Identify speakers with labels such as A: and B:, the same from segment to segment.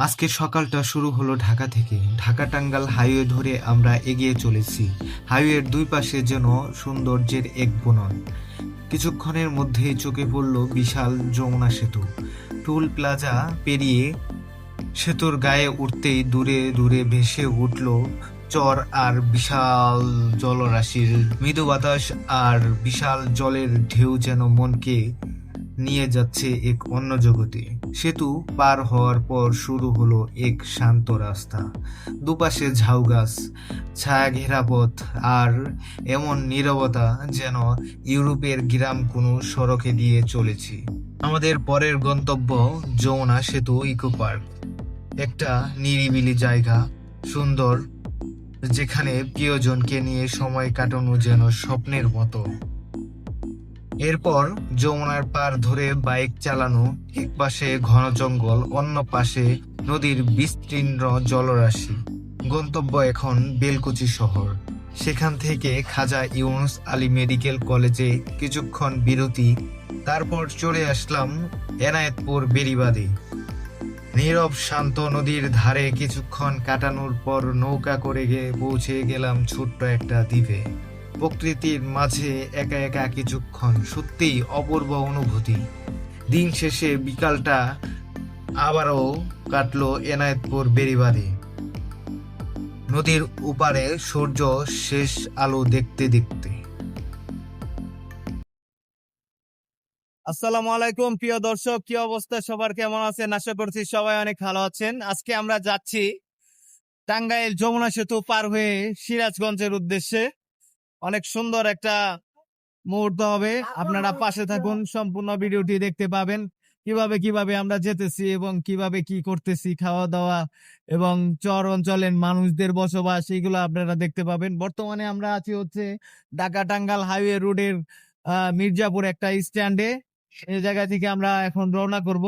A: আজকের সকালটা শুরু হলো ঢাকা থেকে। ঢাকা টাঙ্গাল হাইওয়ে ধরে আমরা এগিয়ে চলেছি। হাইওয়ের দুই পাশে যেন সৌন্দর্যের এক বনন। কিছুক্ষণের মধ্যেই চোখে পড়ল বিশাল যমুনা সেতু। টুল প্লাজা পেরিয়ে সেতুর গায়ে উঠতেই দূরে দূরে ভেসে উঠল চর আর বিশাল জলরাশির। মৃদু বাতাস আর বিশাল জলের ঢেউ যেন মনকে নিয়ে যাচ্ছে এক অন্য জগতে। সেতু পার হওয়ার পর শুরু হলো এক শান্ত রাস্তা। দুপাশে ঝাউ গাছ ছায়া ঘেরা পথ, আর এমন নীরবতা যেন ইউরোপের গ্রাম কোনো সড়কে দিয়ে চলেছি। আমাদের পরের গন্তব্য যমুনা সেতু ইকো পার্ক। একটা নিরিবিলি জায়গা, সুন্দর, যেখানে প্রিয়জনকে নিয়ে সময় কাটানো যেন স্বপ্নের মতো। এরপর যমুনার পার ধরে বাইক চালানো, এক পাশে ঘন জঙ্গল, অন্য পাশে নদীর বিস্তীর্ণ জলরাশি। গন্তব্য এখন বেলকুচি শহর। সেখান থেকে খাজা ইউনুস আলী মেডিকেল কলেজে কিছুক্ষণ বিরতি, তারপর চলে আসলাম এনায়েতপুর বেরিবাদে নীরব, শান্ত নদীর ধারে কিছুক্ষণ কাটানোর পর নৌকা করে গিয়ে পৌঁছে গেলাম ছোট্ট একটা দ্বীপে। প্রকৃতির মাঝে একা একা কিছুক্ষণ সত্যিই অপূর্ব অনুভূতি। দিন শেষে বিকালটা আবারও কাটলো এনায়েতপুর বেরিবাদে নদীর উপারে সূর্য শেষ আলো দেখতে দেখতে।
B: আসসালামু আলাইকুম, প্রিয় দর্শক, কি অবস্থা? সবার কেমন আছেন? আশা করছি সবাই অনেক ভালো আছেন। আজকে আমরা যাচ্ছি টাঙ্গাইল যমুনা সেতু পার হয়ে সিরাজগঞ্জের উদ্দেশ্যে। অনেক সুন্দর একটা মুহূর্ত হবে। আপনারা পাশে থাকুন, সম্পূর্ণ ভিডিওটি দেখতে পাবেন। কীভাবে কীভাবে আমরা যেতেছি এবং কীভাবে কি করতেছি খাওয়া দাওয়া এবং চর অঞ্চলের মানুষদের বসবাস এগুলো আপনারা দেখতে পাবেন। বর্তমানে আমরা আছি হচ্ছে ঢাকা টাঙ্গাল হাইওয়ে রোডের মির্জাপুর একটা স্ট্যান্ডে। এই জায়গা থেকে আমরা এখন রওনা করব।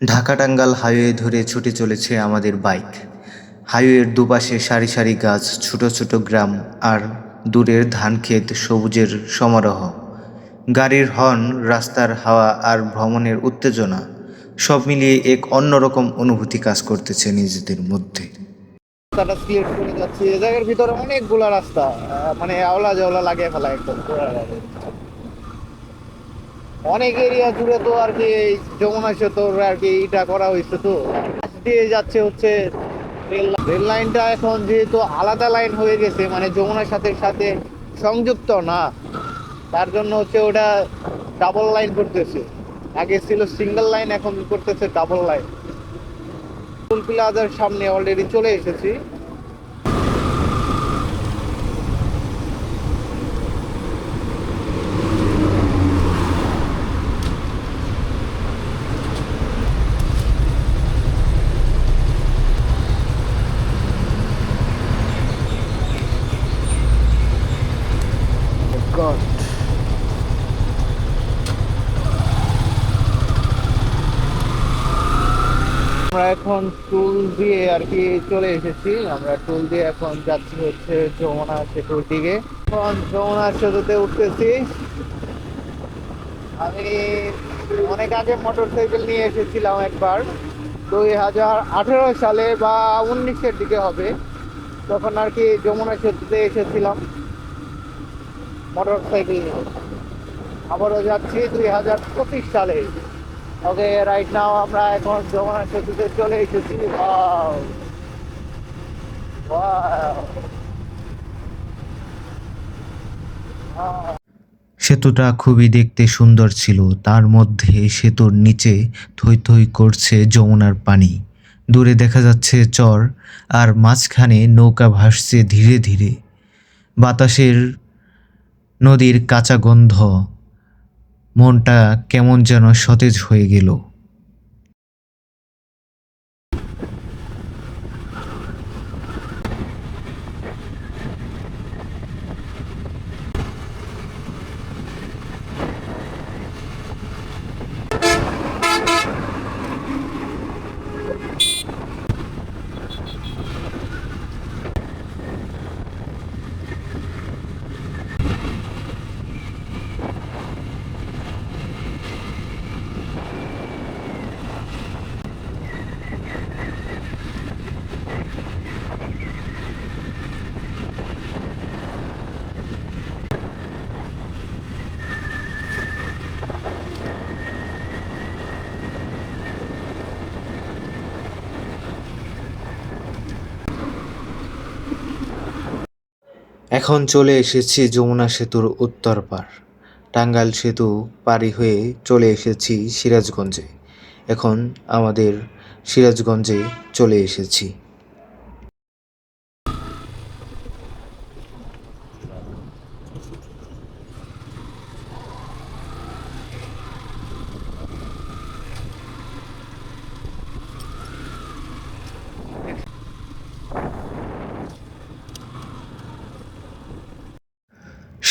A: ঢাকা টাঙ্গাল হাইওয়ে ধরে ছুটে চলেছে আমাদের বাইক। হাইওয়ের দুপাশে সারি সারি গাছ, ছোট ছোট গ্রাম আর দূরের ধানক্ষেত সবুজের সমারোহ। গাড়ির হর্ন, রাস্তার হাওয়া আর ভ্রমণের উত্তেজনা সব মিলিয়ে এক অন্যরকম অনুভূতি কাজ করতেছে নিজেদের মধ্যে।
B: রাস্তাটা সিলেক্ট করে এই জায়গার ভিতরে অনেকগুলা রাস্তা মানে আওলা জাওলা লাগিয়ে ফেলা একদম অনেক এরিয়া জুড়ে তো আর কি যমুনা সেতুর আর কি এটা করা হয়েছে তো। দিয়ে যাচ্ছে হচ্ছে রেল লাইনটা এখন যেহেতু আলাদা লাইন হয়ে গেছে মানে যমুনার সাথে সাথে সংযুক্ত না, তার জন্য হচ্ছে ওটা ডাবল লাইন করতেছে। আগে ছিল সিঙ্গেল লাইন এখন করতেছে ডাবল লাইন টুল সামনে অলরেডি চলে এসেছি God. আমরা এখন টুল দিয়ে আর কি চলে এসেছি। আমরা টুল দিয়ে এখন যাচ্ছি হচ্ছে যমুনা সেতুর দিকে। এখন যমুনা সেতুতে উঠতেছি। আমি অনেক আগে মোটর সাইকেল নিয়ে এসেছিলাম একবার। দুই হাজার আঠেরো সালে বা উনিশের দিকে হবে। তখন আর কি যমুনা সেতুতে এসেছিলাম। মোটর সাইকেল নিয়ে। আবারও যাচ্ছি দুই হাজার পঁচিশ সালে। ওকে রাইট নাও আমরা এখন সেতুতে চলে এসেছি!
A: সেতুটা খুবই দেখতে সুন্দর ছিল। তার মধ্যে সেতুর নিচে থই থই করছে যমুনার পানি। দূরে দেখা যাচ্ছে চর, আর মাঝখানে নৌকা ভাসছে ধীরে ধীরে। বাতাসের নদীর কাঁচা গন্ধ। মনটা কেমন যেন সতেজ হয়ে গেল। এখন চলে এসেছি যমুনা সেতুর উত্তর পার। টাঙ্গাইল সেতু পাড়ি হয়ে চলে এসেছি সিরাজগঞ্জে। এখন আমাদের সিরাজগঞ্জে চলে এসেছি।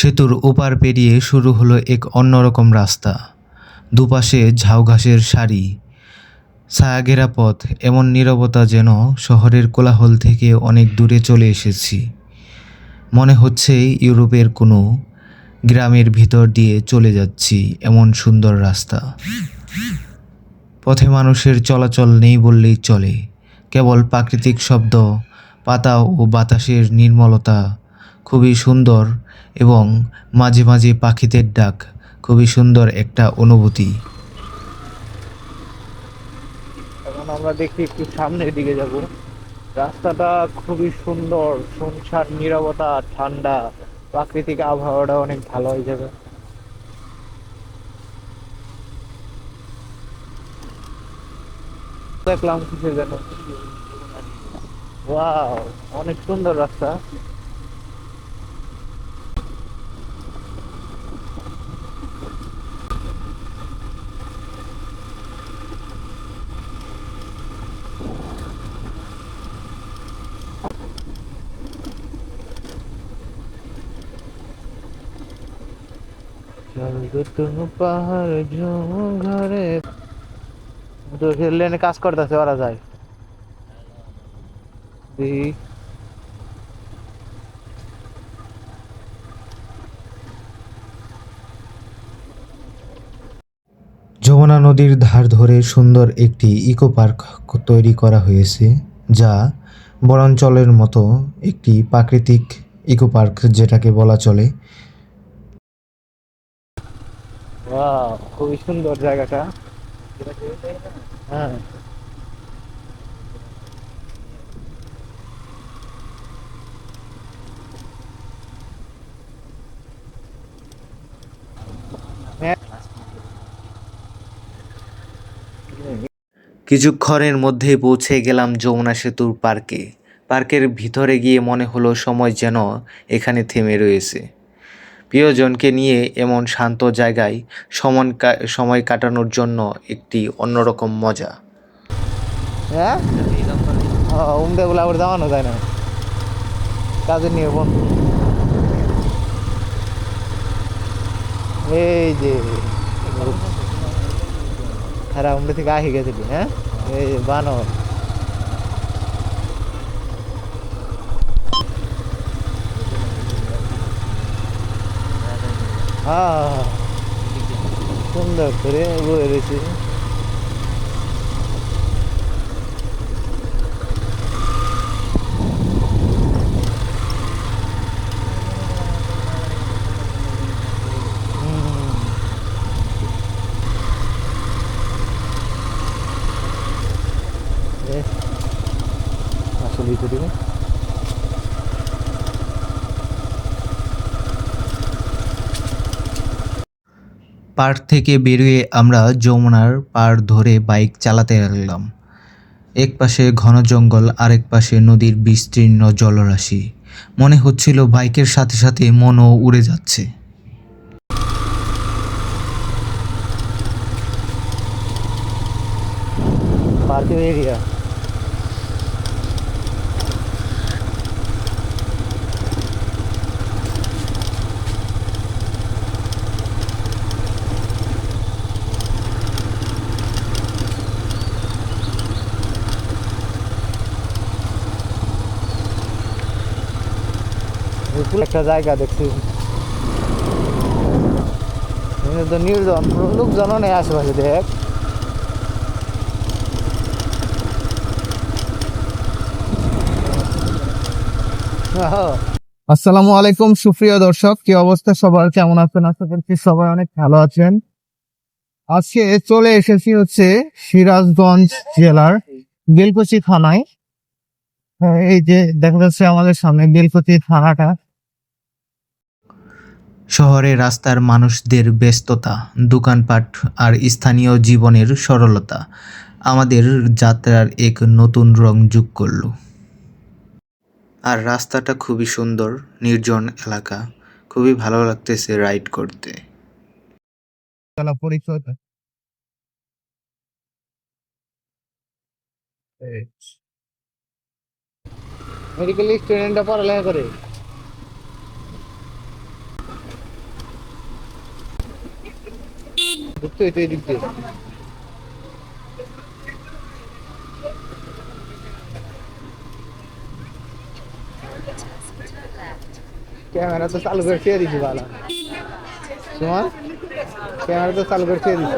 A: সেতুর ওপার পেরিয়ে শুরু হলো এক অন্যরকম রাস্তা। দুপাশে ঝাউ ঘাসের সারি। ছায়াঘেরা পথ, এমন নীরবতা যেন শহরের কোলাহল থেকে অনেক দূরে চলে এসেছি। মনে হচ্ছে ইউরোপের কোনো গ্রামের ভিতর দিয়ে চলে যাচ্ছি, এমন সুন্দর রাস্তা। পথে মানুষের চলাচল নেই বললেই চলে। কেবল প্রাকৃতিক শব্দ, পাতা ও বাতাসের নির্মলতা। খুবই সুন্দর এবং মাঝে মাঝে পাখিদের ডাক খুবই সুন্দর একটা অনুভূতি।
B: এখন আমরা দেখি একটু সামনের দিকে যাব। রাস্তাটা খুবই সুন্দর শুনশান নীরবতা, ঠান্ডা। প্রাকৃতিক আবহাওয়াটা অনেক ভালো হয়ে যাবে। দেখলাম কিসে যেন। অনেক সুন্দর রাস্তা। পাহাড় ঝুম ঘরে। তো লেনে কাজ করতেছে, ওরা যায়।
A: যমুনা নদীর ধার ধরে সুন্দর একটি ইকো পার্ক তৈরি করা হয়েছে, যা বনাঞ্চলের মতো একটি প্রাকৃতিক ইকো পার্ক যেটাকে বলা চলে।
B: খুবই সুন্দর জায়গাটা। হ্যাঁ।
A: কিছুক্ষণের মধ্যেই পৌঁছে গেলাম যমুনা সেতুর পার্কে। পার্কের ভিতরে গিয়ে মনে হলো সময় যেন এখানে থেমে রয়েছে। প্রিয়জনকে নিয়ে এমন শান্ত জায়গায় সমন সময় কাটানোর জন্য একটি অন্যরকম মজা।
B: হ্যাঁ? উমদে বলে আবার দামানো যায় না। কাজের নিয়ে বোন এই যে হ্যাঁ উমদে থেকে আহি গেছিলি হ্যাঁ? এই বানর। হ্যাঁ সুন্দর করে বয়ে রয়েছে আসলে তো দিবে
A: পার্ক থেকে বেরিয়ে আমরা যমুনার পার ধরে বাইক চালাতে লাগলাম। এক পাশে ঘন জঙ্গল, আরেক পাশে নদীর বিস্তীর্ণ জলরাশি। মনে হচ্ছিল বাইকের সাথে সাথে মনও উড়ে যাচ্ছে।
B: পার্কের এরিয়া। একটা জায়গা দেখছি। নির্জন কোনো লোকজনও নেই আশেপাশে দেখ। আসসালামু আলাইকুম সুপ্রিয় দর্শক কি অবস্থা সবার? কেমন আছেন? আশা করছি সবাই অনেক ভালো আছেন। আজকে চলে এসেছি হচ্ছে সিরাজগঞ্জ জেলার বেলকুচি থানায়। হ্যাঁ, এই যে দেখা যাচ্ছে আমাদের সামনে বেলকুচি থানাটা।
A: শহরে রাস্তার মানুষদের ব্যস্ততা, দোকানপাট আর স্থানীয় জীবনের সরলতা আমাদের যাত্রার এক নতুন রং যোগ করল। আর রাস্তাটা খুবই সুন্দর, নির্জন এলাকা, খুবই ভালো লাগতেছে রাইড করতে।
B: মেডিকেল স্টুডেন্টরা পড়ালেখা করে। ঢুকতে হইতে এদিক দিয়ে ক্যামেরা তো চালু করে ছেড়ে দিছি ভালো তোমার ক্যামেরা তো চালু করে ছেড়ে দিছি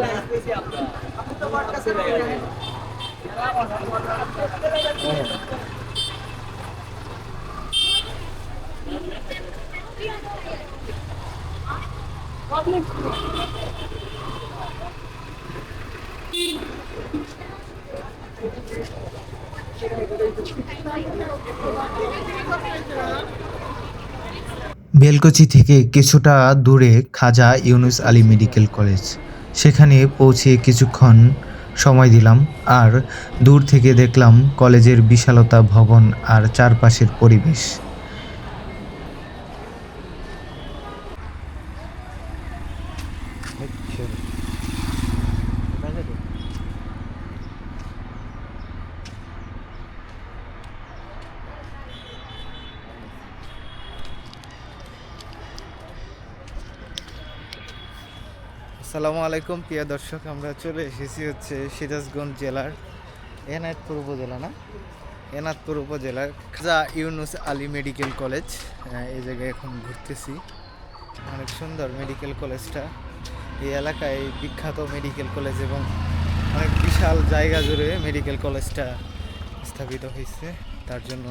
A: বেলকুচি থেকে কিছুটা দূরে খাজা ইউনুস আলী মেডিকেল কলেজ। সেখানে পৌঁছে কিছুক্ষণ সময় দিলাম আর দূর থেকে দেখলাম কলেজের বিশালতা ভবন আর চারপাশের পরিবেশ।
B: আসসালামু আলাইকুম, প্রিয় দর্শক, আমরা চলে এসেছি হচ্ছে সিরাজগঞ্জ জেলার এনায়তপুর উপজেলা, না? এনায়তপুর উপজেলার খাজা ইউনুস আলী মেডিকেল কলেজ এই জায়গায় এখন ঘুরতেছি। অনেক সুন্দর মেডিকেল কলেজটা। এই এলাকায় বিখ্যাত মেডিকেল কলেজ এবং অনেক বিশাল জায়গা জুড়ে মেডিকেল কলেজটা স্থাপিত হয়েছে। তার জন্য